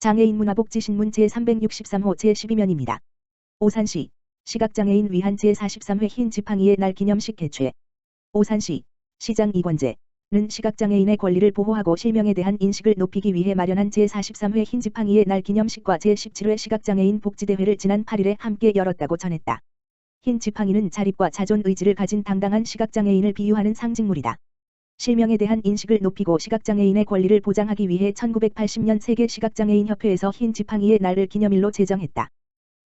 장애인 문화복지신문 제363호 제12면입니다. 오산시 시각장애인 위한 제43회 흰 지팡이의 날 기념식 개최 오산시 시장 이권재는 시각장애인의 권리를 보호하고 실명에 대한 인식을 높이기 위해 마련한 제43회 흰 지팡이의 날 기념식과 제17회 시각장애인 복지대회를 지난 8일에 함께 열었다고 전했다. 흰 지팡이는 자립과 자존 의지를 가진 당당한 시각장애인을 비유하는 상징물이다. 실명에 대한 인식을 높이고 시각장애인의 권리를 보장하기 위해 1980년 세계 시각장애인 협회에서 흰 지팡이의 날을 기념일로 제정했다.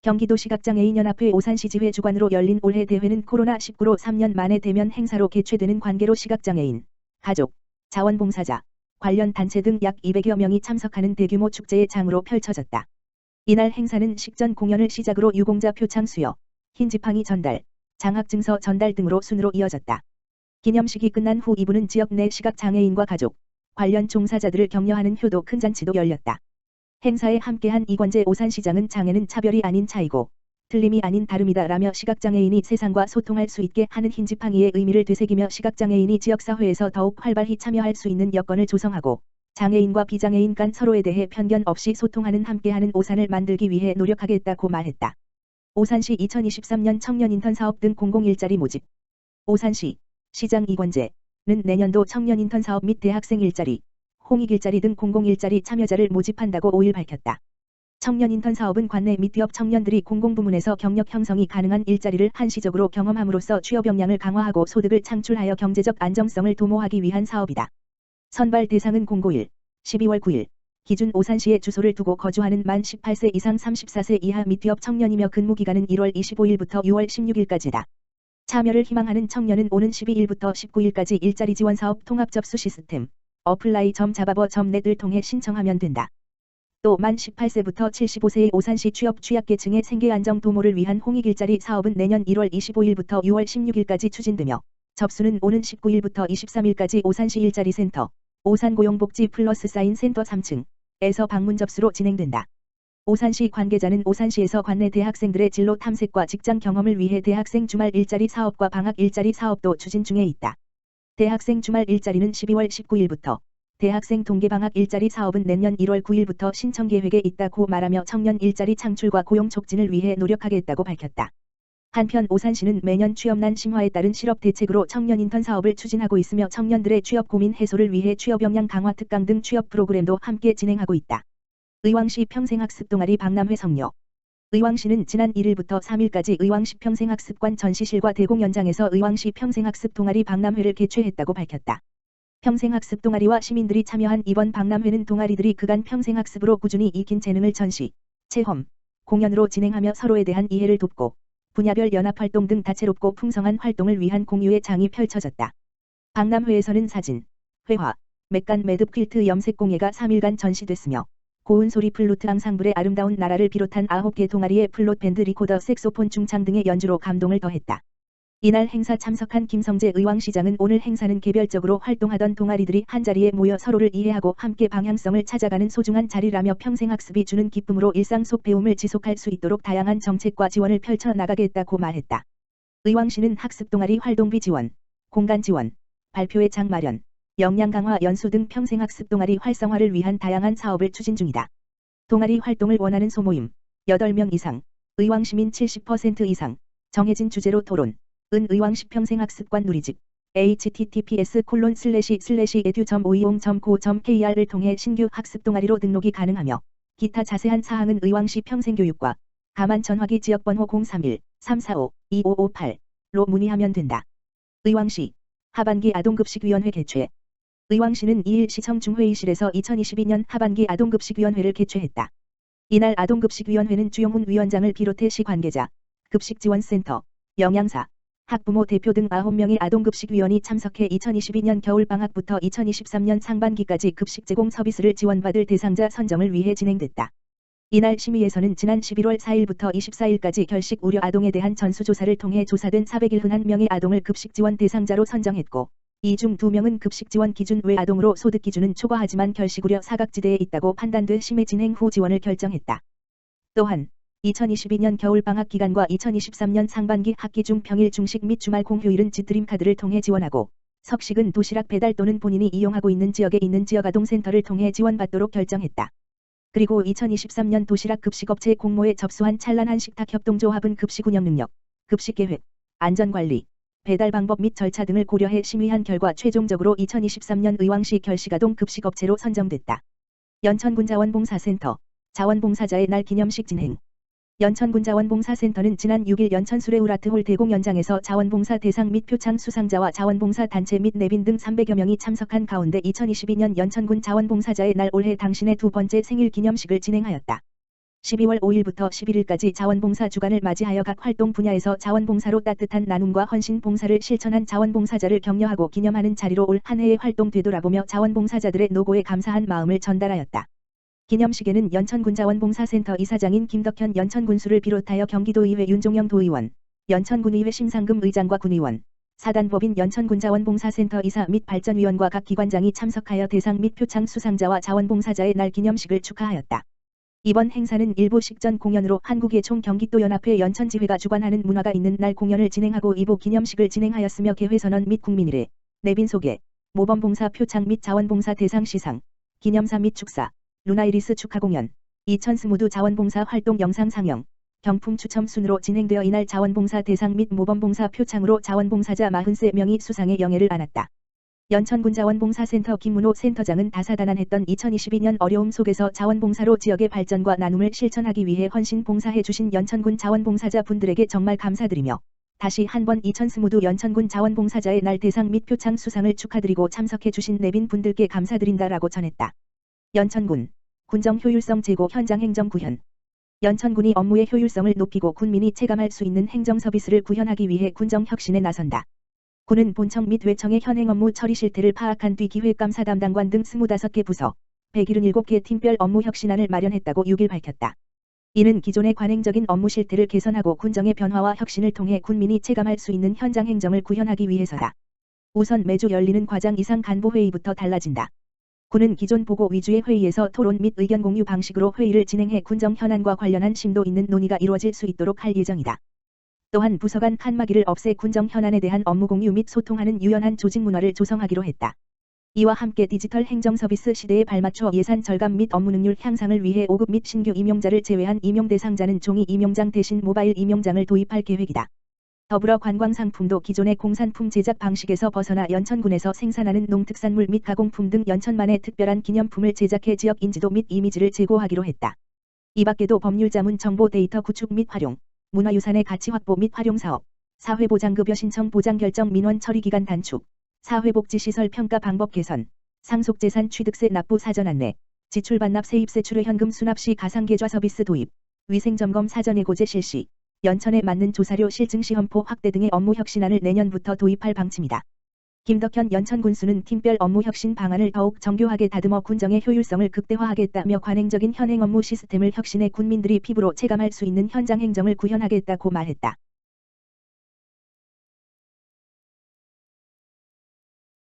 경기도 시각장애인연합회 오산시지회 주관으로 열린 올해 대회는 코로나19로 3년 만에 대면 행사로 개최되는 관계로 시각장애인, 가족, 자원봉사자, 관련 단체 등 약 200여 명이 참석하는 대규모 축제의 장으로 펼쳐졌다. 이날 행사는 식전 공연을 시작으로 유공자 표창 수여, 흰 지팡이 전달, 장학증서 전달 등으로 순으로 이어졌다. 기념식이 끝난 후 2부는 지역 내 시각장애인과 가족, 관련 종사자들을 격려하는 효도 큰 잔치도 열렸다. 행사에 함께한 이권재 오산시장은 장애는 차별이 아닌 차이고 틀림이 아닌 다름이다 라며 시각장애인이 세상과 소통할 수 있게 하는 흰 지팡이의 의미를 되새기며 시각장애인이 지역사회에서 더욱 활발히 참여할 수 있는 여건을 조성하고 장애인과 비장애인 간 서로에 대해 편견 없이 소통하는 함께하는 오산을 만들기 위해 노력하겠다고 말했다. 오산시 2023년 청년 인턴 사업 등 공공일자리 모집 오산시 시장 이권재는 내년도 청년 인턴 사업 및 대학생 일자리, 홍익 일자리 등 공공 일자리 참여자를 모집한다고 5일 밝혔다. 청년 인턴 사업은 관내 및 기업 청년들이 공공부문에서 경력 형성이 가능한 일자리를 한시적으로 경험함으로써 취업 역량을 강화하고 소득을 창출하여 경제적 안정성을 도모하기 위한 사업이다. 선발 대상은 공고1, 12월 9일, 기준 오산시에 주소를 두고 거주하는 만 18세 이상 34세 이하 및 기업 청년이며 근무기간은 1월 25일부터 6월 16일까지다. 참여를 희망하는 청년은 오는 12일부터 19일까지 일자리 지원 사업 통합 접수 시스템 어플라이.잡아버.net을 통해 신청하면 된다. 또 만 18세부터 75세의 오산시 취업 취약계층의 생계 안정 도모를 위한 홍익 일자리 사업은 내년 1월 25일부터 6월 16일까지 추진되며 접수는 오는 19일부터 23일까지 오산시 일자리 센터 오산고용복지 플러스 사인 센터 3층에서 방문 접수로 진행된다. 오산시 관계자는 오산시에서 관내 대학생들의 진로 탐색과 직장 경험을 위해 대학생 주말 일자리 사업과 방학 일자리 사업도 추진 중에 있다. 대학생 주말 일자리는 12월 19일부터, 대학생 동계방학 일자리 사업은 내년 1월 9일부터 신청 계획에 있다고 말하며 청년 일자리 창출과 고용 촉진을 위해 노력하겠다고 밝혔다. 한편 오산시는 매년 취업난 심화에 따른 실업 대책으로 청년 인턴 사업을 추진하고 있으며 청년들의 취업 고민 해소를 위해 취업 역량 강화 특강 등 취업 프로그램도 함께 진행하고 있다. 의왕시 평생학습 동아리 박람회 성료 의왕시는 지난 1일부터 3일까지 의왕시 평생학습관 전시실과 대공 연장에서 의왕시 평생학습 동아리 박람회를 개최했다고 밝혔다. 평생학습 동아리와 시민들이 참여한 이번 박람회는 동아리들이 그간 평생학습으로 꾸준히 익힌 재능을 전시, 체험, 공연으로 진행하며 서로에 대한 이해를 돕고 분야별 연합활동 등 다채롭고 풍성한 활동을 위한 공유의 장이 펼쳐졌다. 박람회에서는 사진, 회화, 맥간 매듭 퀼트 염색 공예가 3일간 전시됐으며 고운 소리 플루트 앙상블의 아름다운 나라를 비롯한 9개 동아리의 플롯 밴드 리코더 색소폰 중창 등의 연주로 감동을 더했다. 이날 행사 참석한 김성재 의왕시장은 오늘 행사는 개별적으로 활동하던 동아리들이 한자리에 모여 서로를 이해하고 함께 방향성을 찾아가는 소중한 자리라며 평생학습이 주는 기쁨으로 일상 속 배움을 지속할 수 있도록 다양한 정책과 지원을 펼쳐 나가겠다고 말했다. 의왕시는 학습 동아리 활동비 지원, 공간 지원, 발표회 장 마련, 역량 강화 연수 등 평생학습 동아리 활성화를 위한 다양한 사업을 추진 중이다. 동아리 활동을 원하는 소모임 8명 이상, 의왕시민 70% 이상, 정해진 주제로 토론, 은 의왕시 평생학습관 누리집, https 콜론 슬래시 슬래시 edu.o이용.co.kr을 통해 신규 학습 동아리로 등록이 가능하며 기타 자세한 사항은 의왕시 평생교육과 가만 전화기 지역번호 031-345-2558로 문의하면 된다. 의왕시 하반기 아동급식위원회 개최 의왕시는 2일 시청 중회의실에서 2022년 하반기 아동급식위원회를 개최했다. 이날 아동급식위원회는 주용훈 위원장을 비롯해 시 관계자, 급식지원센터, 영양사, 학부모 대표 등 9명의 아동급식위원이 참석해 2022년 겨울방학부터 2023년 상반기까지 급식 제공 서비스를 지원받을 대상자 선정을 위해 진행됐다. 이날 심의에서는 지난 11월 4일부터 24일까지 결식 우려 아동에 대한 전수조사를 통해 조사된 401명의 아동을 급식 지원 대상자로 선정했고 이중 2명은 급식 지원 기준 외 아동으로 소득 기준은 초과하지만 결식 우려 사각지대에 있다고 판단돼 심의 진행 후 지원을 결정했다. 또한 2022년 겨울방학 기간과 2023년 상반기 학기 중 평일 중식 및 주말 공휴일은 지드림 카드를 통해 지원하고 석식은 도시락 배달 또는 본인이 이용하고 있는 지역에 있는 지역아동센터를 통해 지원받도록 결정했다. 그리고 2023년 도시락 급식업체 공모에 접수한 찬란한 식탁협동조합은 급식 운영 능력, 급식 계획, 안전관리, 배달 방법 및 절차 등을 고려해 심의한 결과 최종적으로 2023년 의왕시 결식아동 급식업체로 선정됐다. 연천군 자원봉사센터 자원봉사자의 날 기념식 진행 연천군 자원봉사센터는 지난 6일 연천 수레우라트홀 대공 연장에서 자원봉사 대상 및 표창 수상자와 자원봉사 단체 및 내빈 등 300여 명이 참석한 가운데 2022년 연천군 자원봉사자의 날 올해 당신의 두 번째 생일 기념식을 진행하였다. 12월 5일부터 11일까지 자원봉사 주간을 맞이하여 각 활동 분야에서 자원봉사로 따뜻한 나눔과 헌신 봉사를 실천한 자원봉사자를 격려하고 기념하는 자리로 올 한 해의 활동 되돌아보며 자원봉사자들의 노고에 감사한 마음을 전달하였다. 기념식에는 연천군 자원봉사센터 이사장인 김덕현 연천군수를 비롯하여 경기도의회 윤종영 도의원, 연천군의회 심상금 의장과 군의원, 사단법인 연천군 자원봉사센터 이사 및 발전위원과 각 기관장이 참석하여 대상 및 표창 수상자와 자원봉사자의 날 기념식을 축하하였다. 이번 행사는 일부 식전 공연으로 한국예총 경기도연합회 연천지회가 주관하는 문화가 있는 날 공연을 진행하고 2부 기념식을 진행하였으며 개회선언 및 국민의례, 내빈 소개, 모범봉사 표창 및 자원봉사 대상 시상, 기념사 및 축사, 루나이리스 축하 공연, 2020두 자원봉사 활동 영상 상영, 경품 추첨 순으로 진행되어 이날 자원봉사 대상 및 모범봉사 표창으로 자원봉사자 43명이 수상의 영예를 안았다. 연천군 자원봉사센터 김문호 센터장은 다사다난했던 2022년 어려움 속에서 자원봉사로 지역의 발전과 나눔을 실천하기 위해 헌신 봉사해 주신 연천군 자원봉사자 분들에게 정말 감사드리며 다시 한번 2020두 연천군 자원봉사자의 날 대상 및 표창 수상을 축하드리고 참석해 주신 내빈 분들께 감사드린다라고 전했다. 연천군 군정 효율성 제고 현장 행정 구현 연천군이 업무의 효율성을 높이고 군민이 체감할 수 있는 행정 서비스를 구현하기 위해 군정 혁신에 나선다. 군은 본청 및 외청의 현행 업무 처리 실태를 파악한 뒤 기획감사 담당관 등 25개 부서, 177개 팀별 업무 혁신안을 마련했다고 6일 밝혔다. 이는 기존의 관행적인 업무 실태를 개선하고 군정의 변화와 혁신을 통해 군민이 체감할 수 있는 현장 행정을 구현하기 위해서다. 우선 매주 열리는 과장 이상 간부회의부터 달라진다. 군은 기존 보고 위주의 회의에서 토론 및 의견 공유 방식으로 회의를 진행해 군정 현안과 관련한 심도 있는 논의가 이루어질 수 있도록 할 예정이다. 또한 부서 간 칸막이를 없애 군정 현안에 대한 업무 공유 및 소통하는 유연한 조직 문화를 조성하기로 했다. 이와 함께 디지털 행정 서비스 시대에 발맞춰 예산 절감 및 업무 능률 향상을 위해 5급 및 신규 임용자를 제외한 임용 대상자는 종이 임용장 대신 모바일 임용장을 도입할 계획이다. 더불어 관광 상품도 기존의 공산품 제작 방식에서 벗어나 연천군에서 생산하는 농특산물 및 가공품 등 연천만의 특별한 기념품을 제작해 지역 인지도 및 이미지를 제고하기로 했다. 이 밖에도 법률자문 정보 데이터 구축 및 활용, 문화유산의 가치 확보 및 활용 사업, 사회보장급여 신청 보장 결정 민원 처리 기간 단축, 사회복지시설 평가 방법 개선, 상속재산 취득세 납부 사전 안내, 지출 반납 세입세 출회 현금 수납 시 가상계좌 서비스 도입, 위생점검 사전 예고제 실시, 연천에 맞는 조사료 실증 시험포 확대 등의 업무 혁신안을 내년부터 도입할 방침이다. 김덕현 연천군수는 팀별 업무 혁신 방안을 더욱 정교하게 다듬어 군정의 효율성을 극대화하겠다며 관행적인 현행 업무 시스템을 혁신해 군민들이 피부로 체감할 수 있는 현장 행정을 구현하겠다고 말했다.